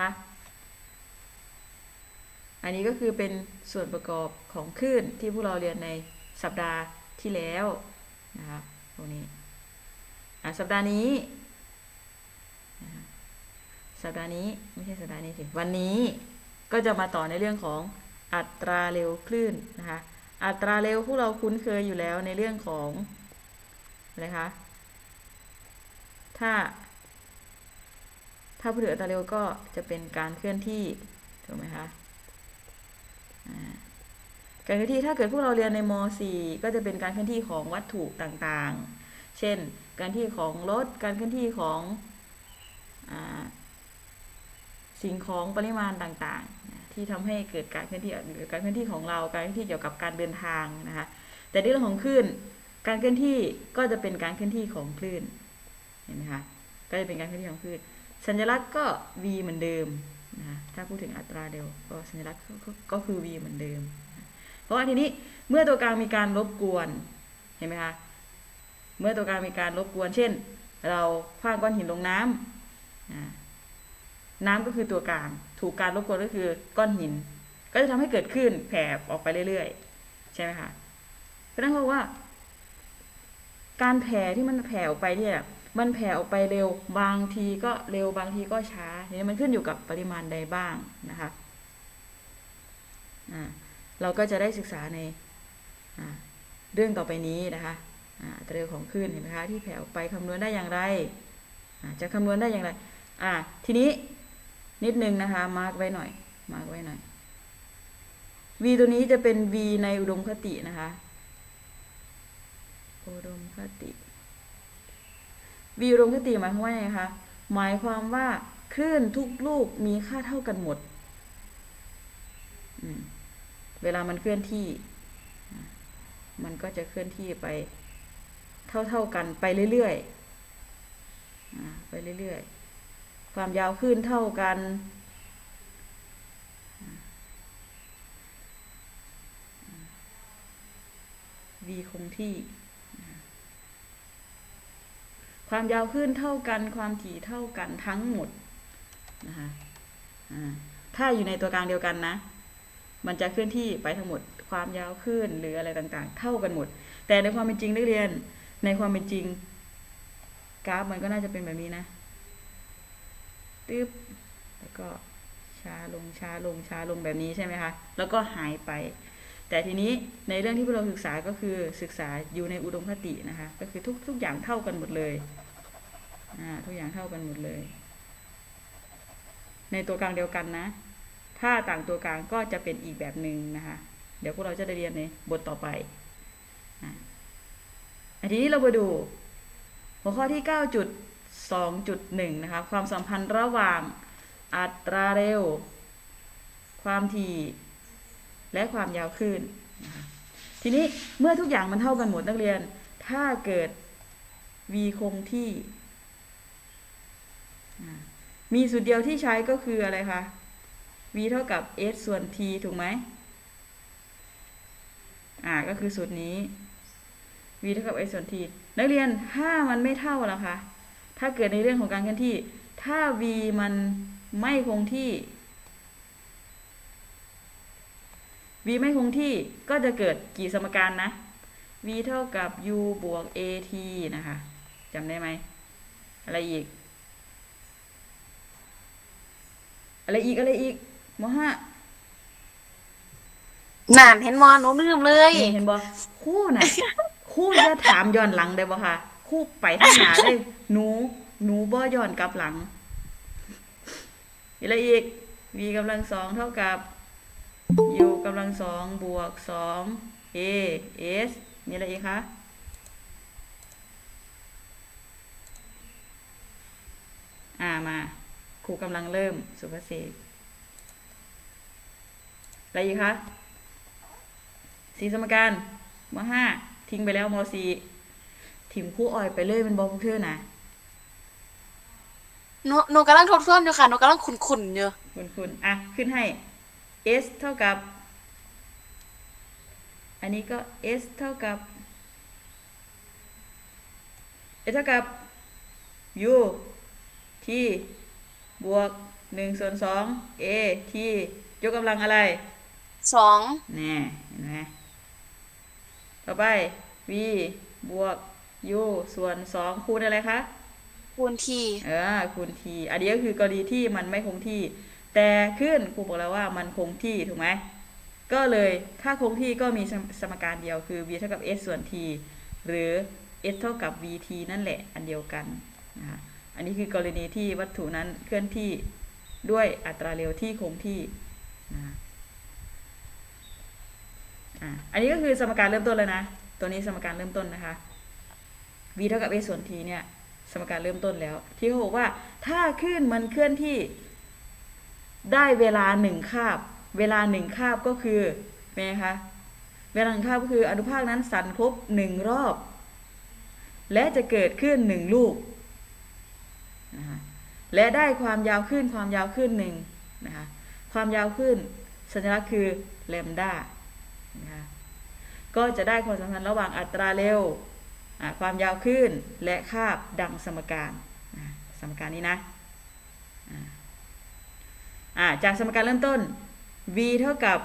นะคะ อันนี้ก็คือเป็นส่วนประกอบของคลื่นที่พวกเราเรียนในสัปดาห์ที่แล้วนะคะตรงนี้อะสัปดาห์นี้ สัปดาห์นี้ไม่ใช่สัปดาห์นี้สิ วันนี้ก็จะมาต่อในเรื่องของอัตราเร็วคลื่นนะคะ อัตราเร็วพวกเราคุ้นเคยอยู่แล้วในเรื่องของอะไรคะ ถ้า ถ้าพูดถึงอัตราเร็วก็จะเป็นการเคลื่อนที่ถูกไหมคะอ่าการเคลื่อนที่ถ้าเกิดพวกเราเรียนในม .4 ก็จะเป็นการเคลื่อนที่ของวัตถุต่างๆ เช่น การเคลื่อนที่ของรถ การเคลื่อนที่ของอสิ่งของปริมาณต่างๆ ที่ทำให้เกิดการเคลื่อนที่หรือการเคลื่อนที่ของเรา การเคลื่อนที่เกี่ยวกับการเดินทางนะคะ แต่ในเรื่องของคลื่น การเคลื่อนที่ก็จะเป็นการเคลื่อนที่ของคลื่น เห็นไหมคะ ก็จะเป็นการเคลื่อนที่ของคลื่น สัญลักษณ์ก็ v เหมือนเดิมนะถ้าพูดถึงอัตราเร็วก็สัญลักษณ์ก็คือ v เหมือนเดิม เพราะว่าทีนี้เมื่อตัวกลางมีการรบกวนเห็นไหมคะเมื่อตัวกลางมีการรบกวน เช่น เราคว้างก้อนหินลงน้ำอ่าน้ำก็คือตัวกลาง ถูกการรบกวนก็คือก้อนหิน ก็จะทำให้เกิดคลื่นแผ่ออกไปเรื่อยๆ ใช่ไหมคะเพราะนั้นเขาว่า การแผ่ที่มันแผ่ออกไปเนี่ย มันแผ่ออกไปเร็วบางทีก็เร็วบางทีก็ช้าทีนี้มันขึ้นอยู่กับปริมาณใดบ้างนะคะอ่าเราก็จะได้ศึกษาในอ่าเรื่องต่อไปนี้นะคะอ่าอัตราเร็วของคลื่นเห็นไหมคะที่แผ่ออกไปคำนวณได้อย่างไรอ่าจะคำนวณได้อย่างไรอ่าทีนี้นิดนึงนะคะมาร์กไว้หน่อยมาร์กไว้หน่อย v ตัวนี้จะเป็น v ในอุดมคตินะคะอุดมคติ วีอุดมคติหมายความว่าไงคะ หมายความว่าคลื่นทุกลูกมีค่าเท่ากันหมด เวลามันเคลื่อนที่ มันก็จะเคลื่อนที่ไปเท่าเท่าๆกันไปเรื่อยๆไปเรื่อยๆ ความยาวคลื่นเท่ากันอะอะ v คงที่ ความยาวคลื่นเท่ากัน ความถี่เท่ากันทั้งหมดนะคะถ้าอยู่ในตัวกลางเดียวกันนะ มันจะเคลื่อนที่ไปทั้งหมด ความยาวคลื่นหรืออะไรต่างๆ เท่ากันหมด แต่ในความเป็นจริงนักเรียน ในความเป็นจริง กราฟมันก็น่าจะเป็นแบบนี้นะตึ๊บแล้วก็ช้าลงช้าลงช้าลงแบบนี้ใช่ไหมคะ แล้วก็หายไป แต่ทีนี้ในเรื่องที่พวกเราศึกษาก็คือศึกษาอยู่ในอุดมคตินะคะ ก็คือทุกทุกอย่างเท่ากันหมดเลย ทุกอย่างเท่ากันหมดเลย ในตัวกลางเดียวกันนะ ถ้าต่างตัวกลางก็จะเป็นอีกแบบหนึ่งนะคะ เดี๋ยวพวกเราจะได้เรียนในบทต่อไปอันทีนี้เราไปดู หัวข้อที่ 9.2.1 นะคะ ความสัมพันธ์ระหว่างอัตราเร็ว ความถี่ และความยาวคลื่นนะคะทีนี้เมื่อทุกอย่างมันเท่ากันหมดนักเรียน ถ้าเกิด v คงที่ มีสูตรเดียวที่ใช้ก็คืออะไรคะ v เท่ากับ s ส่วน t ถูกไหมอ่าก็คือสูตรนี้ v เท่ากับ s ส่วน t นักเรียนถ้ามันไม่เท่าล่ะคะถ้าเกิดในเรื่องของการเคลื่อนที่ ถ้า v มันไม่คงที่ v ไม่คงที่ก็จะเกิดกี่สมการนะ v เท่ากับ u บวก at นะคะจำได้ไหม อะไรอีก อะไรอีกอะไรอีกมห้านานเห็นมอหนูลืมเลย นี่เห็นบ่คู่น่ะคู่จะถามย้อนหลังได้บ่ค่ะคู่ไปทางหน้าเลยหนูหนูบ่ย้อนกลับหลังอะไรอีก v กำลังสองเท่ากับ u กำลังสองบวกสอง a s มีอะไรอีกคะ อ่ามาค รูกำลังเริ่มสุภาษิตอะไรอีกคะสีสมการมห้าทิ้งไปแล้วมสี่ถิ่มคู่อ่อยไปเลยเป็นบอพวกเธอนะหนูหนูกำลังทบทวนอยู่ค่ะหนูกำลังขุนๆอยู่คุณคุณอะ ขึ้นให้ s เท่ากับ อันนี้ก็ s เท่ากับ s เท่ากับ u t บวกหนึ่งส่วนสอง a t ยกกำลังอะไรสองแน่เห็นไหมต่อไป v บวก u ส่วนสองคูณอะไรคะ คูณทีเออคูณ t อันนี้ก็คือกรณีที่มันไม่คงที่ แต่ขึ้นครูบอกแล้วว่ามันคงที่ถูกไหมก็เลยถ้าคงที่ก็มีสมสมการเดียวคือ v เท่ากับ s ส่วน t หรือ s เท่ากับ vt นั่นแหละอันเดียวกันนะคะ อันนี้คือกรณีที่วัตถุนั้นเคลื่อนที่ด้วยอัตราเร็วที่คงที่นะอันนี้ก็คือสมการเริ่มต้นแล้วนะ ตัวนี้สมการเริ่มต้นนะคะ v เท่ากับ s ส่วน t เนี่ย สมการเริ่มต้นแล้ว ที่เขาบอกว่าถ้าคลื่นมันเคลื่อนที่ได้เวลาหนึ่งคาบ เวลาหนึ่งคาบก็คือเป็นไงคะ เวลาหนึ่งคาบก็คืออนุภาคนั้นสั่นครบหนึ่งรอบ และจะเกิดขึ้นหนึ่งลูก และได้ความยาวขึ้นความยาวขึ้นหนึ่งนะคะความยาวขึ้นสัญลักษณ์คือแลมด้านะคะก็จะได้ความสัมพันธ์ระหว่างอัตราเร็วอะความยาวขึ้นและคาบดังสมการอะสมการนี้นะอ่าจากสมการเริ่มต้น v เท่ากับ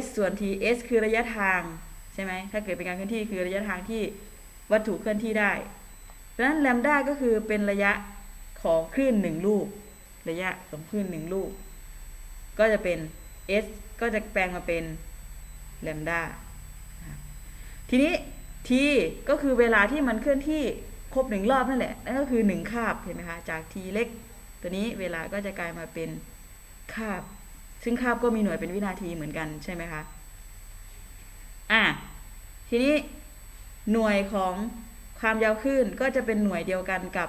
s ส่วน t s คือระยะทางใช่ไหมถ้าเกิดเป็นการเคลื่อนที่คือระยะทางที่วัตถุเคลื่อนที่ได้ดังนั้นแลมด้าก็คือเป็นระยะ ของคลื่นหนึ่งลูก ระยะของคลื่นหนึ่งลูก ก็จะเป็น s ก็จะแปลงมาเป็นแลมดาทีนี้ t ก็คือเวลาที่มันเคลื่อนที่ครบหนึ่งรอบนั่นแหละ นั่นก็คือหนึ่งคาบเห็นไหมคะ จาก t เล็ก ตัวนี้เวลาก็จะกลายมาเป็นคาบ ซึ่งคาบก็มีหน่วยเป็นวินาทีเหมือนกันใช่ไหมคะ อะ ทีนี้หน่วยของความยาวคลื่นก็จะเป็นหน่วยเดียวกันกับ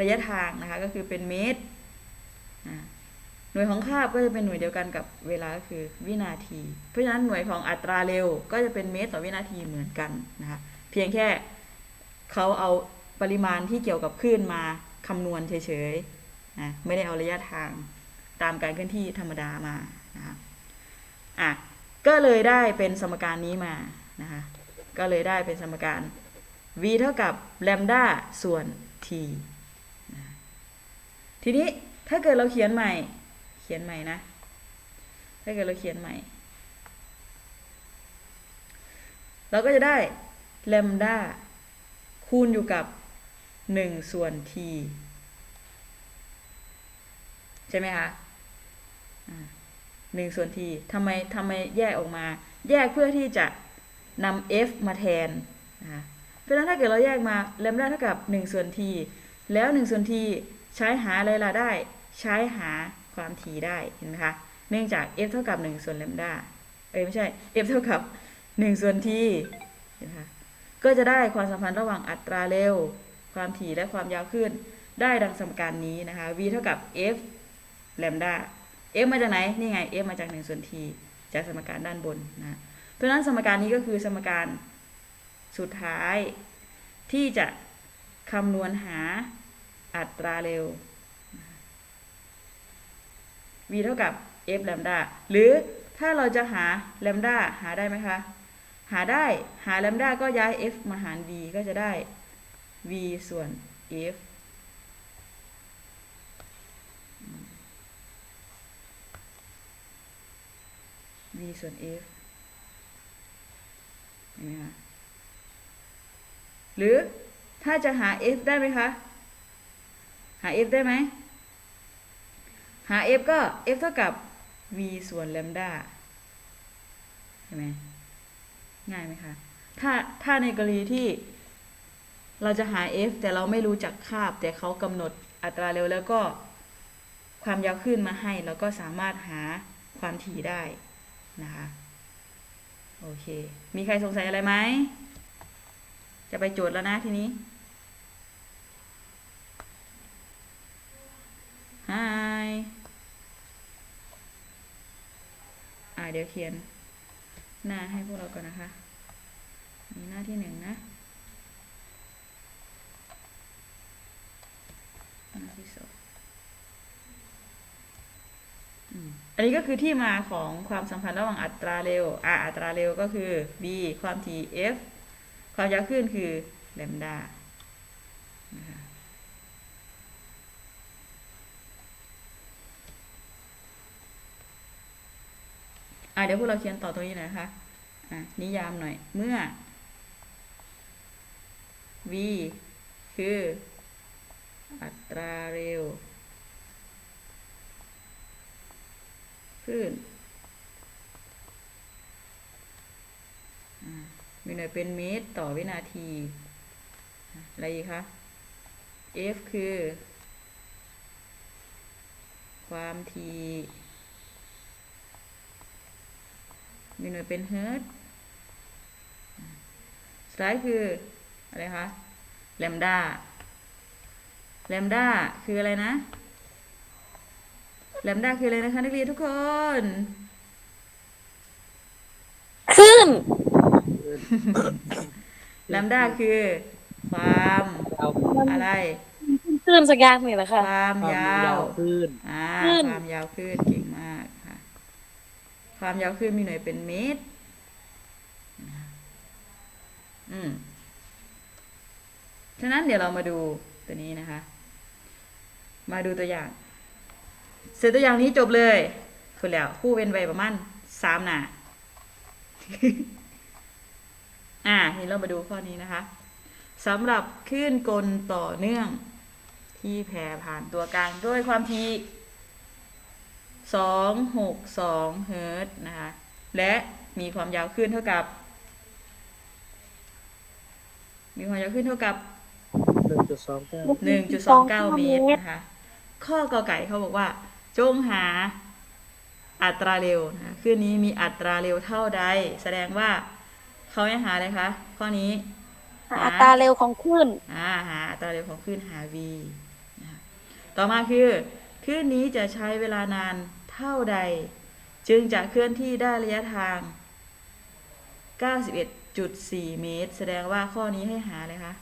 ระยะทางนะคะก็คือเป็นเมตร หน่วยของคาบก็จะเป็นหน่วยเดียวกันกับเวลาก็คือวินาที เพราะฉะนั้นหน่วยของอัตราเร็วก็จะเป็นเมตรต่อวินาทีเหมือนกันนะคะเพียงแค่เขาเอาปริมาณที่เกี่ยวกับคลื่นมาคำนวณเฉยๆนะไม่ได้เอาระยะทางตามการเคลื่อนที่ธรรมดามานะคะอะก็เลยได้เป็นสมการนี้มานะคะก็เลยได้เป็นสมการ v เท่ากับแลมด้าส่วน t ทีนี้ถ้าเกิดเราเขียนใหม่ เขียนใหม่นะ ถ้าเกิดเราเขียนใหม่ เราก็จะได้แลมด้าคูณอยู่กับ 1 ส่วน t ใช่ไหมคะหนึ่งส่วนทีทำไมทำไมแยกออกมา แยกเพื่อที่จะนำ f มาแทนนะเพราะฉะนั้นถ้าเกิดเราแยกมาแลมด้าเท่ากับ 1 ส่วนทีแล้ว 1 ส่วนที ใช้หาอะไรล่ะได้ ใช้หาความถี่ได้เห็นไหมคะเนื่องจาก f เท่ากับ 1 ส่วนแลมดาเอ้ยไม่ใช่ f เท่ากับ 1 ส่วนทีเห็นไหมคะก็จะได้ความสัมพันธ์ระหว่างอัตราเร็ว ความถี่และความยาวขึ้น ได้ดังสมการนี้นะคะ v เท่ากับ f แลมดา f มาจากไหน นี่ไง f มาจาก 1 ส่วน t จากสมการด้านบนนะเพราะนั้นสมการนี้ก็คือสมการสุดท้ายที่จะคำนวณหา อัตราเร็ว v เท่ากับ f แลมดาหรือถ้าเราจะหาแลมดาหาได้ไหมคะ หาได้หาแลมดาก็ย้าย f มาหาร v ก็จะได้ v ส่วน f v ส่วน f เห็นไหมคะหรือถ้าจะหา f ได้ไหมคะ หา f ได้ไหมหา f ก็ f เท่ากับ v ส่วนแลมด้าเห็นไหมง่ายไหมคะถ้าถ้าในกรณีที่เราจะหา f แต่เราไม่รู้จักคาบ แต่เขากำหนดอัตราเร็วแล้วก็ความยาวขึ้นมาให้เราก็สามารถหาความถี่ได้นะคะโอเค มีใครสงสัยอะไรไหม จะไปโจทย์แล้วนะทีนี้ Hi อ่าเดี๋ยวเขียนหน้าให้พวกเราก่อนนะคะมีหน้าที่หนึ่งนะ หน้าที่สองอันนี้ก็คือที่มาของความสัมพันธ์ระหว่างอัตราเร็วอ่าอัตราเร็วก็คือ b ความถี่ f ความยาวคลื่นคือแลมดานะคะ อะเดี๋ยวพวกเราเขียนต่อตรงนี้หน่อยนะคะอะนิยามหน่อย เมื่อ v คือ อัตราเร็วคลื่นมีหน่วยเป็นเมตรต่อวินาที อะไรอีกคะ f คือ ความถี่ มีหน่วยเป็นเฮิรตซ์สุดท้ายคืออะไรคะแลมดาแลมดาคืออะไรนะแลมดาคืออะไรนะคะนักเรียนทุกคน ขึ้นแลมดาคือ ความยาวอะไรขึ้นสักอย่างหนึ่งแหละคค่ะวามความยายาววขึ้นอ่าขึ้นความยาวคลื่นเก่งมาก ความยาวคลื่นมีหน่วยเป็นเมตร อืมฉะนั้นเดี๋ยวเรามาดูตัวนี้นะคะ มาดูตัวอย่าง เสร็จตัวอย่างนี้จบเลยคุณแล้วคู่เป็นไปประมาณสามหนาอ่านี่เรามาดูข้อนี้นะคะสำหรับคลื่นกลต่อเนื่องที่แผ่ผ่านตัวกลางด้วยความถี่ 262เฮิรตซ์นะคะและมีความยาวคลื่นเท่ากับ มีความยาวคลื่นเท่ากับหนึ่งจุดสองเก้า1.29 เมตรนะคะข้อกอไก่เขาบอกว่า จงหาอัตราเร็วนะคะคลื่นนี้มีอัตราเร็วเท่าใด แสดงว่าเขาให้หาอะไรคะข้อนี้หาอัตราเร็วของคลื่นอ่าหาอัตราเร็วของคลื่นหา v นะคะต่อมาคือคลื่นนี้จะใช้เวลานาน เท่าใด จึงจะเคลื่อนที่ได้ระยะทาง 91.4 เมตร แสดงว่าข้อนี้ให้หาอะไรคะ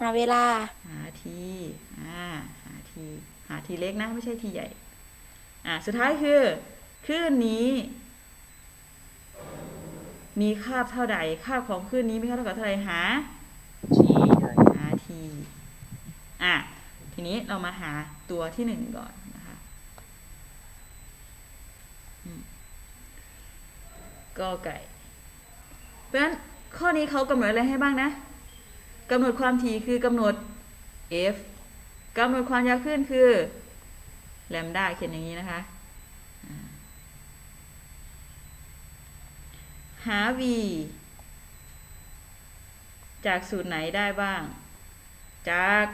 หาเวลา หาทีอ่าหาที หาทีเล็กนะ ไม่ใช่ทีใหญ่ อ่า สุดท้ายคือคลื่นนี้ มีคาบเท่าใดคาบของคลื่นนี้มีค่าเท่ากับเท่าไหร่หาชี้ใหญ่หาที อะ ทีนี้เรามาหาตัวที่หนึ่งก่อนนะคะอืม กอไก่ เพราะฉะนั้นข้อนี้เขากำหนดอะไรให้บ้างนะกำหนดความถี่คือกำหนด f กำหนดความยาวคลื่นคือแลมด้าเขียนอย่างนี้นะคะหา v จากสูตรไหนได้บ้าง จาก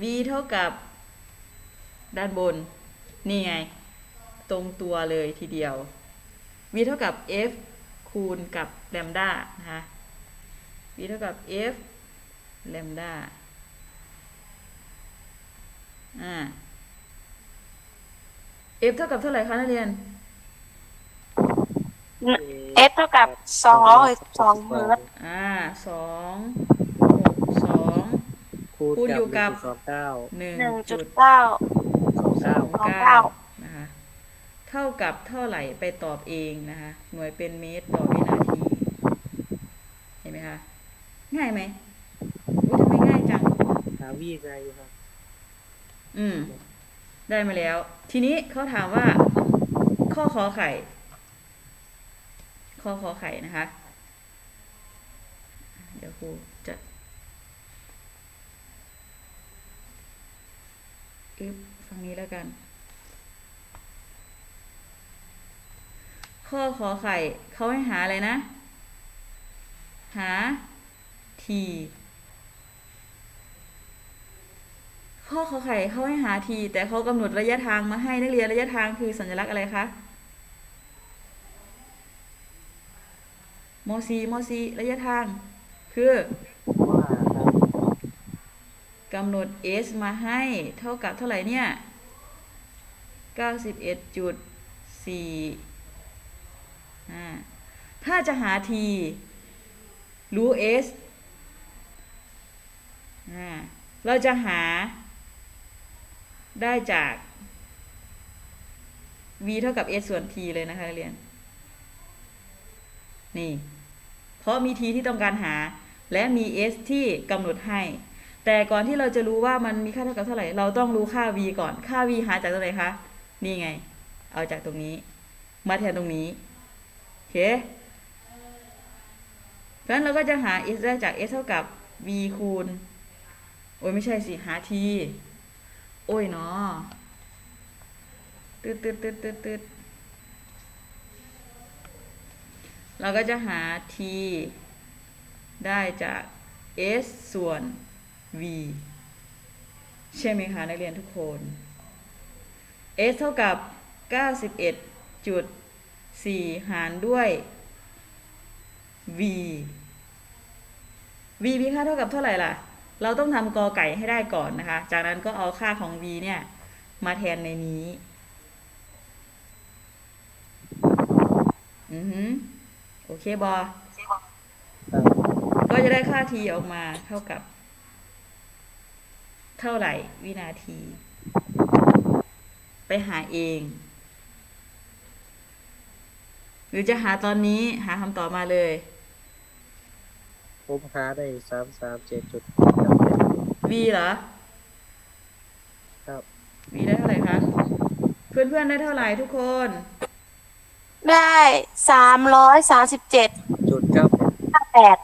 v เท่ากับด้านบน นี่ไง ตรงตัวเลยทีเดียว v เท่ากับ f คูณกับแลมด้านะคะ v เท่ากับ f แลมด้าอ่า f เท่ากับเท่าไหร่คะนักเรียน f เท่ากับสองร้อยสองเฮิร์ตซ์อ่าสองหกสองคูณคูณอยู่กักับบสองเก้าหนึ่งหนึ่งจุจุดดเก้าสองสเก้าอง เก้านะคะเท่ากับเท่าไหร่ไปตอบเองนะคะ หน่วยเป็นเมตรต่อวินาที เห็นไหมคะ ง่ายไหมอุ้ยทำไมง่ายจังหาวีไงอยู่ครับ อืม ได้มาแล้ว ทีนี้เขาถามว่า ข้อขอไข่ ข้อขอไข่นะคะ เดี๋ยวครูจะอึบฝั่งนี้แล้วกัน ข้อขอไข่เขาให้หาอะไรนะ หาทีข้อขอไข่เขาให้หาที แต่เขากำหนดระยะทางมาให้นักเรียนระยะทางคือสัญลักษณ์อะไรคะมซีมซีระยะทาง คือกำหนด s มาให้เท่ากับเท่าไหร่เนี่ย 91.4อ่ ถ้าจะหา t รู้ s อ่าเราจะหาได้จาก v เท่ากับ s ส่วน t เลยนะคะนักเรียน นี่ เพราะมี t ที่ต้องการหา และมี s ที่กำหนดให้ แต่ก่อนที่เราจะรู้ว่ามันมีค่าเท่ากับเท่าไหร่ เราต้องรู้ค่า v ก่อน ค่า v หาจากตรงไหนคะ นี่ไง เอาจากตรงนี้ มาแทนตรงนี้ เคเพราะนั้นเราก็จะหา s ได้จาก s เท่ากับ v คูณ โอ้ยไม่ใช่สิหา t โอ้ยเนาะตืดตืดตืดตืดตืดเราก็จะหา t ได้จาก s ส่วน v ใช่ไหมคะ นักเรียนทุกคน s เท่ากับ 91จุด 4 หารด้วย v v มีค่าเท่ากับเท่าไหร่ล่ะ เราต้องทำกอไก่ให้ได้ก่อนนะคะ จากนั้นก็เอาค่าของ v เนี่ย มาแทนในนี้ อือหือโอเคบอก็จะได้ค่า t ออกมาเท่ากับ เท่าไหร่วินาที ไปหาเอง หรือจะหาตอนนี้หาคำตอบมาเลย ผมหาได้สามสามเจ็ดจุด v เหรอ ครับ v ได้เท่าไหร่คะ เพื่อนๆได้เท่าไหร่ทุกคน ได้สามร้อยสามสิบเจ็ดจุดเก้าแปดห้าแปด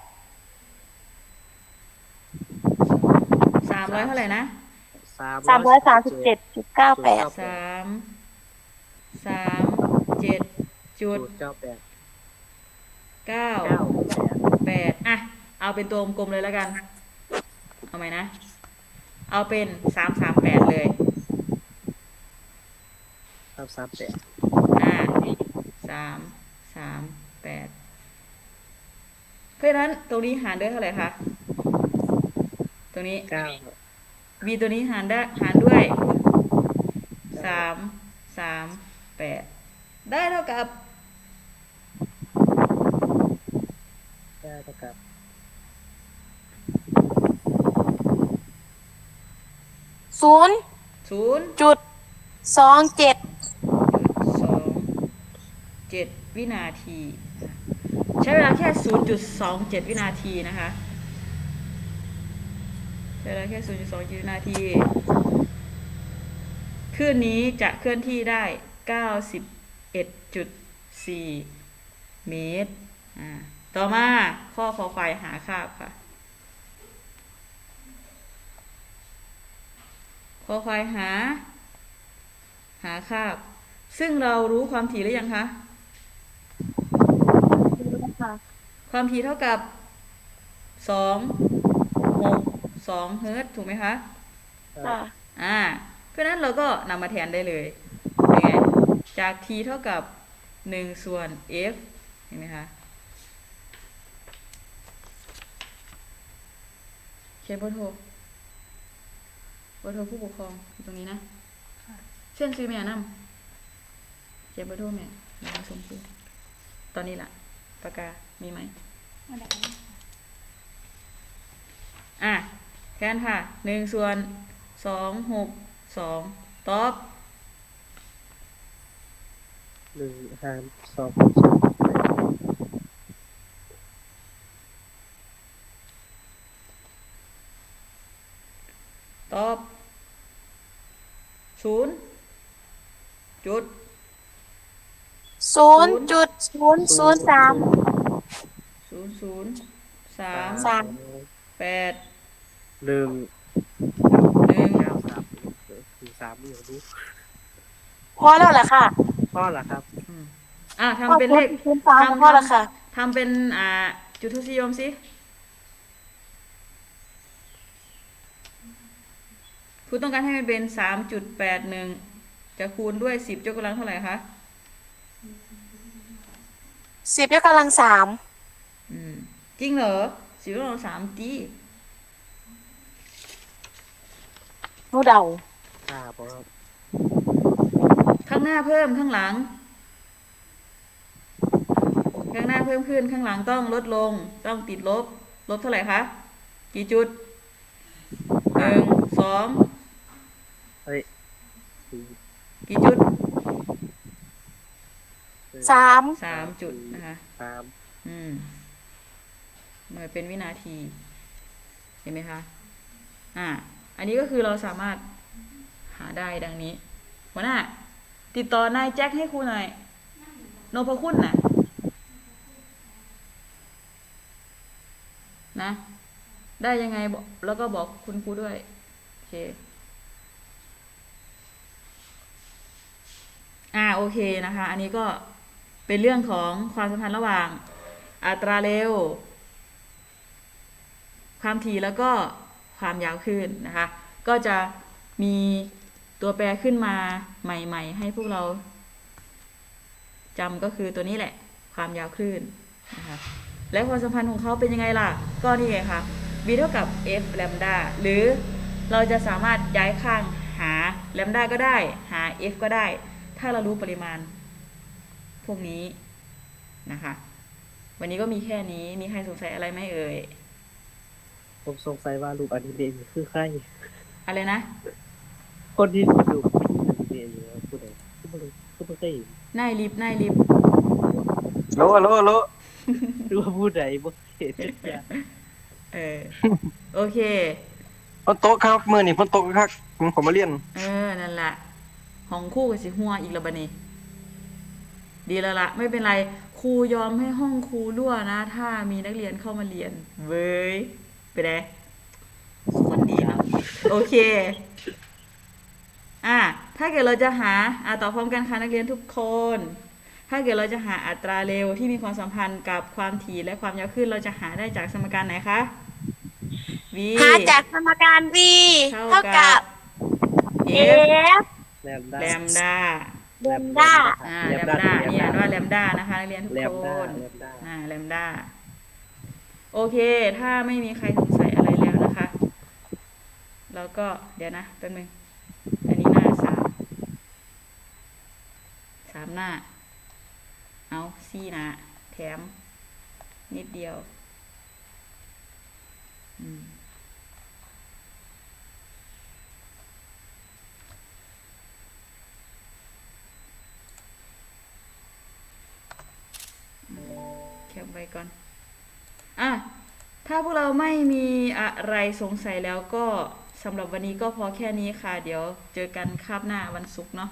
สามร้อยเท่าไหร่นะสามสามร้อยสามสิบเจ็ดจุดเก้าแปดสามสามเจ็ด จุจุดดเก้าแปดเก้าเก้าแปดแปดอะ เอาเป็นตัวกลมๆเลยแล้วกัน เอาไหมนะ เอาเป็นสามสามแปดเลยสามสามแปดอ่าสามสามแปดเพราะฉะนั้นตรงนี้หารด้วยเท่าไหร่คะตรงนี้เก้า v ตัวนี้หารได้หารด้วยสามสามแปดได้เท่ากับ ได้เท่ากับ ศูนย์ศูนย์จุดสองเจ็ดสองเจ็ดวินาที ใช้เวลาแค่ศูนย์จุดสองเจ็ดวินาทีนะคะใช้เวลาแค่ศูนย์จุดสองเจ็ดวินาทีคลื่นนี้จะเคลื่อนที่ได้เก้าสิบเอ็ดจุดสี่เมตรอ่า ต่อมาข้อคอควายหาคาบค่ะ คอควายหา หาคาบ ซึ่งเรารู้ความถี่หรือยังคะความถี่เท่ากับสองหกสองเฮิรตซ์ถูกไหมคะค่ะอ่า เพราะฉะนั้นเราก็นำมาแทนได้เลยเป็นไงจาก t เท่ากับหนึ่งส่วน f เห็นไหมคะ เขียนเบอร์โทรเบอร์โทรผู้ปกครองอยู่ตรงนี้นะเช่นซื้อแม่นำเขียนเบอร์โทรแม่แล้วก็ส่งซื้อตอนนี้ล่ะปากกา มีไหมอะแทนค่ะหนึ่งส่วนสองหกสองตอบหนึ่งหารสอง ตอบศูนย์จุดศูนย์จุดศูนย์ศูนย์สามศูนย์ศูนย์สามสามแปดหนึ่งหนึ่งเก้าสามถึงสามไม่อยากรู้พอแล้วเหรอค่ะพ่อเหรอครับอืมอะทำเป็นเลขศูนย์สามพอแล้วค่ะทำเป็นอ่าจุดทศนิยมสิ คุณต้องการให้มันเป็นสามจุดแปดหนึ่งจะคูณด้วยสิบยกกำลังเท่าไหร่คะสิบยกกำลังสามอืมจริงเหรอสิบยกกำลังสามตีหนูเดาอ่าบอกครับข้างหน้าเพิ่มข้างหลัง ข้างหน้าเพิ่มขึ้นข้างหลังต้องลดลง ต้องติดลบ ลบเท่าไหร่คะ กี่จุดหนึ่งสอง เฮ้ยสี่กี่จุดสามสามจุดนะคะสามอืมมันเป็นวินาที เห็นไหมคะ อ่า อันนี้ก็คือเราสามารถหาได้ดังนี้หัวหน้าติดต่อนายแจ็คให้ครูหน่อยโนพคุณน่ะนะ ได้ยังไงบอกแล้วก็บอกคุณครูด้วย โอเค อ่าโอเคนะคะ อันนี้ก็เป็นเรื่องของความสัมพันธ์ระหว่างอัตราเร็ว ความถี่แล้วก็ความยาวคลื่นนะคะ ก็จะมีตัวแปรขึ้นมาใหม่ ๆ ให้พวกเราจำก็คือตัวนี้แหละ ความยาวคลื่นนะคะและความสัมพันธ์ของเขาเป็นยังไงล่ะ ก็นี่ไงค่ะ v เท่ากับ f แลมดาหรือเราจะสามารถย้ายข้างหาแลมดาก็ได้ หา f ก็ได้ ถ้าเรารู้ปริมาณ พวกนี้นะคะ วันนี้ก็มีแค่นี้ มีใครสงสัยอะไรไหมเอ่ย ผมสงสัยว่ารูปอนิเมะนี่คือใคร อะไรนะ คนที่ดูรูปอนิเมะอยู่ว่าผู้ใดคือบ่รู้คือบ่เคยเห็นนายลิฟต์นายลิฟต์โลโลโลหรือว่าผู้ใดบ่เคยเห็นจักอย่างเออ โอเคฝนตกครับ มือนี่ฝนตกครับผมผมมาเรียน เออ นั่นแหละ ของคู่กับสิหัวอีกแล้วบันนี้ดีแล้วละไม่เป็นไรครูยอมให้ห้องครูรั่วนะ ถ้ามีนักเรียนเข้ามาเรียน เว้ยไปได้คนดีเนาะโอเค อะถ้าเกิดเราจะหาอะต่อพร้อมกันค่ะนักเรียนทุกคน ถ้าเกิดเราจะหาอัตราเร็วที่มีความสัมพันธ์กับความถี่และความยาวคลื่นเราจะหาได้จากสมการไหนคะ v หาจากสมการ v เท่ากับ f f แลมดาแลมดาแลมด้าอ่าแลมดานี่อ่านว่าแลมดานะคะนักเรียนทุกแลมคดานแลมดาอ่าแลมดาโอเค ถ้าไม่มีใครสงสัยอะไรแล้วนะคะ แล้วก็เดี๋ยวนะแป๊บนึงอันนี้หน้าสามสามหน้า เอาสี่หน้าแถม นิดเดียว อืม แคปไว้ ก่อน อะ ถ้าพวกเราไม่มีอะไรสงสัยแล้วก็สำหรับวันนี้ก็พอแค่นี้ค่ะ เดี๋ยวเจอกันคาบหน้าวันศุกร์เนาะ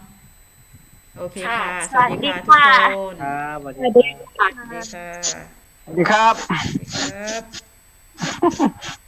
โอเคค่ะค่ะสวัสดีค่ะสวัสดีทุกค่ะคนครับสวัสดีครับสวัสดีค่ะ สวัสดีครับ สวัสดีครับ